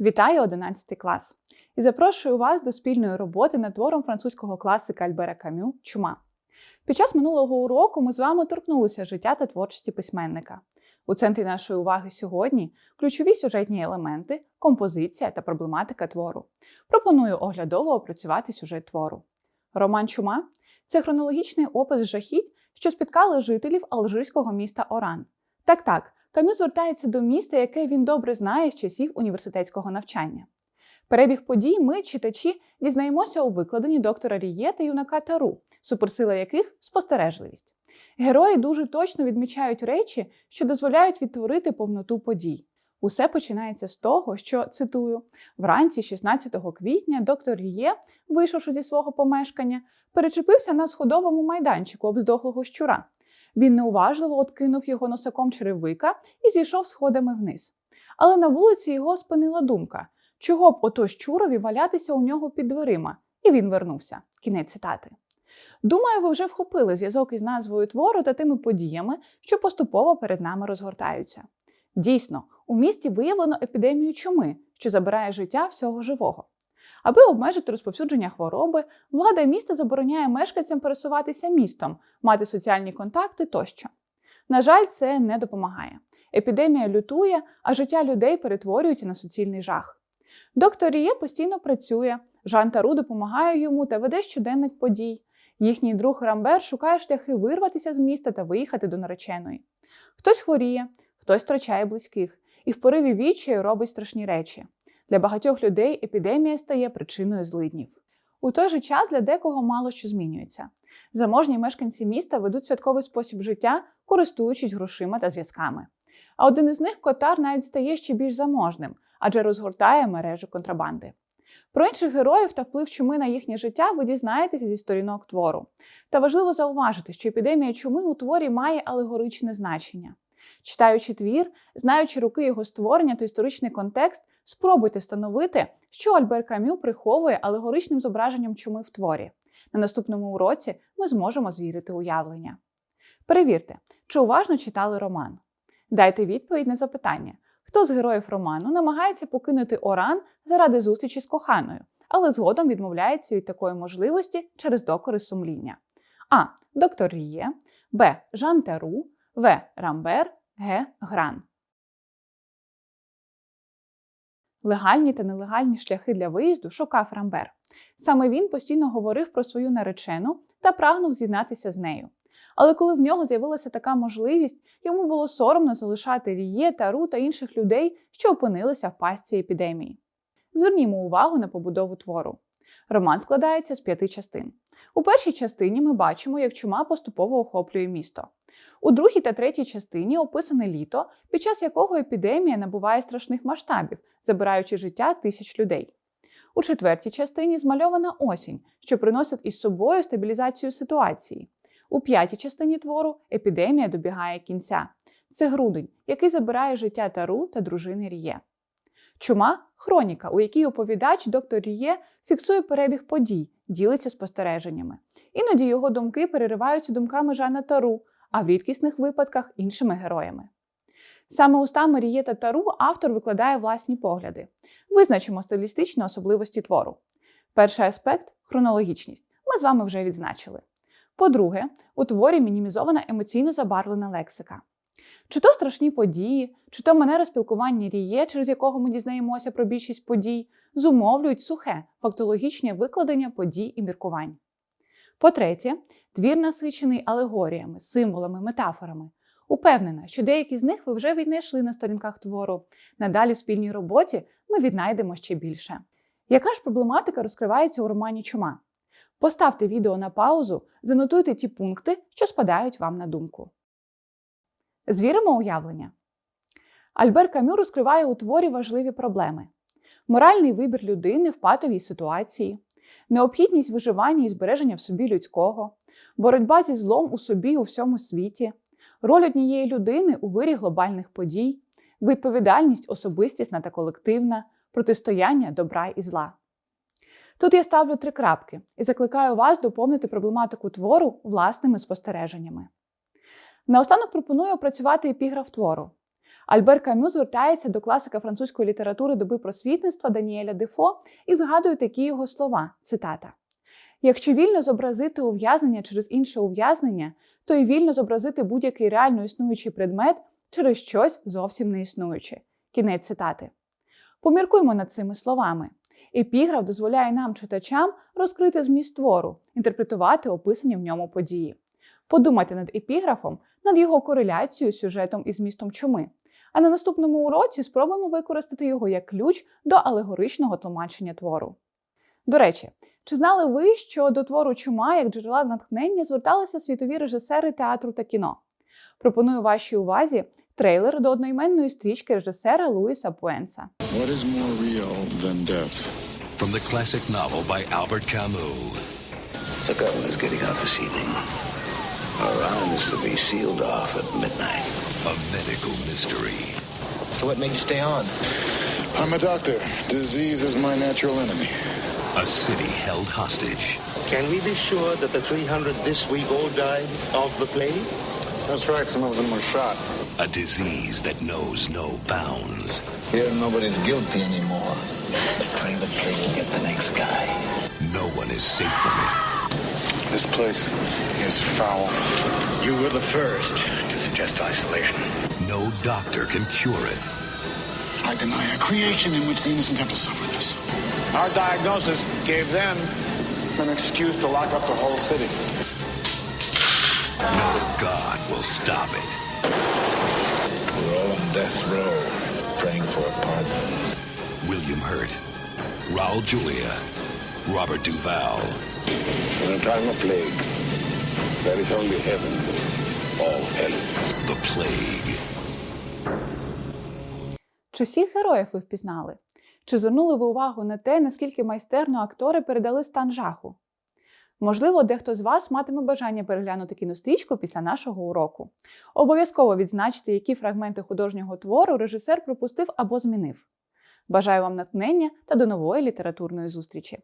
Вітаю 11 клас і запрошую вас до спільної роботи над твором французького класика Альбера Камю Чума. Під час минулого уроку ми з вами торкнулися життя та творчості письменника. У центрі нашої уваги сьогодні ключові сюжетні елементи, композиція та проблематика твору. Пропоную оглядово опрацювати сюжет твору. Роман Чума це хронологічний опис жахіть, що спіткали жителів алжирського міста Оран. Так так. Камю звертається до міста, яке він добре знає з часів університетського навчання. Перебіг подій ми, читачі, дізнаємося у викладенні доктора Ріє та юнака Тару, суперсила яких спостережливість. Герої дуже точно відмічають речі, що дозволяють відтворити повноту подій. Усе починається з того, що цитую: вранці, 16 квітня, доктор Ріє, вийшовши зі свого помешкання, перечепився на сходовому майданчику обздохлого щура. Він неуважливо откинув його носаком черевика і зійшов сходами вниз. Але на вулиці його спинила думка, чого б ото щурові валятися у нього під дверима, і він вернувся. Кінець цитати. Думаю, ви вже вхопили зв'язок із назвою твору та тими подіями, що поступово перед нами розгортаються. Дійсно, у місті виявлено епідемію чуми, що забирає життя всього живого. Аби обмежити розповсюдження хвороби, влада міста забороняє мешканцям пересуватися містом, мати соціальні контакти тощо. На жаль, це не допомагає. Епідемія лютує, а життя людей перетворюється на суцільний жах. Доктор Ріє постійно працює, Жан Тару допомагає йому та веде щоденник подій. Їхній друг Рамбер шукає шляхи вирватися з міста та виїхати до нареченої. Хтось хворіє, хтось втрачає близьких, і в пориві відчаю робить страшні речі. Для багатьох людей епідемія стає причиною злиднів. У той же час для декого мало що змінюється. Заможні мешканці міста ведуть святковий спосіб життя, користуючись грошима та зв'язками. А один із них котар навіть стає ще більш заможним, адже розгортає мережу контрабанди. Про інших героїв та вплив чуми на їхнє життя ви дізнаєтеся зі сторінок твору. Та важливо зауважити, що епідемія чуми у творі має алегоричне значення. Читаючи твір, знаючи роки його створення та історичний контекст, спробуйте встановити, що Альбер Камю приховує алегоричним зображенням чуми в творі. На наступному уроці ми зможемо звірити уявлення. Перевірте, чи уважно читали роман. Дайте відповідь на запитання, хто з героїв роману намагається покинути Оран заради зустрічі з коханою, але згодом відмовляється від такої можливості через докори сумління. А. Доктор Ріє, Б. Жан Теру, В. Рамбер, Г. Гран. Легальні та нелегальні шляхи для виїзду шукав Рамбер. Саме він постійно говорив про свою наречену та прагнув зізнатися з нею. Але коли в нього з'явилася така можливість, йому було соромно залишати Ріє, Тару та інших людей, що опинилися в пастці епідемії. Звернімо увагу на побудову твору. Роман складається з п'яти частин. У першій частині ми бачимо, як чума поступово охоплює місто. У другій та третій частині описане літо, під час якого епідемія набуває страшних масштабів, забираючи життя тисяч людей. У четвертій частині змальована осінь, що приносить із собою стабілізацію ситуації. У п'ятій частині твору епідемія добігає кінця. Це грудень, який забирає життя Тару та дружини Ріє. Чума хроніка, у якій оповідач доктор Ріє фіксує перебіг подій, ділиться спостереженнями. Іноді його думки перериваються думками Жана Тару, а в рідкісних випадках іншими героями. Саме устами Ріє та Тару автор викладає власні погляди. Визначимо стилістичні особливості твору. Перший аспект хронологічність. Ми з вами вже відзначили. По-друге, у творі мінімізована емоційно забарвлена лексика. Чи то страшні події, чи то манера спілкування ріє, через якого ми дізнаємося про більшість подій, зумовлюють сухе, фактологічне викладення подій і міркувань. По-третє, твір насичений алегоріями, символами, метафорами. Упевнена, що деякі з них ви вже віднайшли на сторінках твору. Надалі в спільній роботі ми віднайдемо ще більше. Яка ж проблематика розкривається у романі Чума? Поставте відео на паузу, занотуйте ті пункти, що спадають вам на думку. Звіримо уявлення. Альбер Камю розкриває у творі важливі проблеми: моральний вибір людини в патовій ситуації, необхідність виживання і збереження в собі людського, боротьба зі злом у собі у всьому світі, роль однієї людини у вирі глобальних подій, відповідальність особистісна та колективна, протистояння добра і зла. Тут я ставлю три крапки і закликаю вас доповнити проблематику твору власними спостереженнями. Наостанок пропоную опрацювати епіграф твору. Альбер Камю звертається до класика французької літератури доби просвітництва Даніеля Дефо і згадує такі його слова: цитата. Якщо вільно зобразити ув'язнення через інше ув'язнення, то і вільно зобразити будь-який реально існуючий предмет через щось зовсім не існуюче. Кінець цитати. Поміркуймо над цими словами. Епіграф дозволяє нам, читачам, розкрити зміст твору, інтерпретувати описані в ньому події. Подумайте над епіграфом, над його кореляцією сюжетом і змістом чуми. А на наступному уроці спробуємо використати його як ключ до алегоричного тлумачення твору. До речі, чи знали ви, що до твору чума як джерела натхнення зверталися світові режисери театру та кіно? Пропоную вашій увазі трейлер до одноіменної стрічки режисера Луїса Пуенса. What is more real than death? From the classic novel by Albert Camus. The governor's getting out this evening. Our round is to be sealed off at midnight. A medical mystery. So what made you stay on? I'm a doctor. Disease is my natural enemy. A city held hostage. Can we be sure that the 300 this week all died of the plague? That's right, some of them were shot. A disease that knows no bounds. Here, nobody's guilty anymore. Pray the plague will get the next guy. No one is safe from it. This place is foul. You were the first to suggest isolation. No doctor can cure it. I deny a creation in which the innocent have to suffer this. Our diagnosis gave them An excuse to lock up the whole city. No God will stop it. We're all on death row, praying for a pardon. William Hurt. Raul Julia. Robert Duvall. In a time of plague, there is only heaven, all hell. The Plague. Чи всіх героїв ви впізнали? Чи звернули ви увагу на те, наскільки майстерно актори передали стан жаху? Можливо, дехто з вас матиме бажання переглянути кінострічку після нашого уроку. Обов'язково відзначте, які фрагменти художнього твору режисер пропустив або змінив. Бажаю вам натхнення та до нової літературної зустрічі!